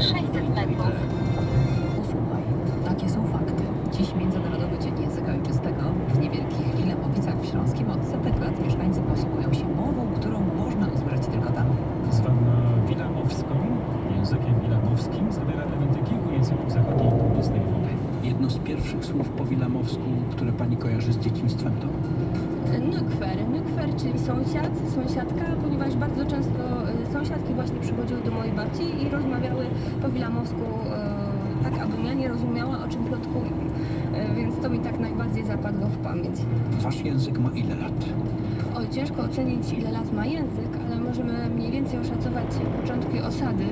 600 metrów. Usłuchaj, takie są fakty. Dziś Międzynarodowy Dzień Języka Ojczystego. W niewielkich Wilemowicach w Śląskim od setek lat mieszkańcy posługują się mową, którą można usłyszeć tylko tam. Zwana wilamowską, językiem wilamowskim, zawiera elementy kilku języków zachodniej i północnej Europy. Jedno z pierwszych słów po wilamowsku, które pani kojarzy z dzieciństwem to? Nykwer. Nykwer, czyli sąsiad, sąsiadka, ponieważ bardzo często e, sąsiadki właśnie przychodziły do mojej babci i rozmawiały po wilamowsku y, tak, abym ja nie rozumiała, o czym plotkują. Y, Więc to mi tak najbardziej zapadło w pamięć. Wasz język ma ile lat? Oj, ciężko ocenić, ile lat ma język, ale możemy mniej więcej oszacować początki osady, y,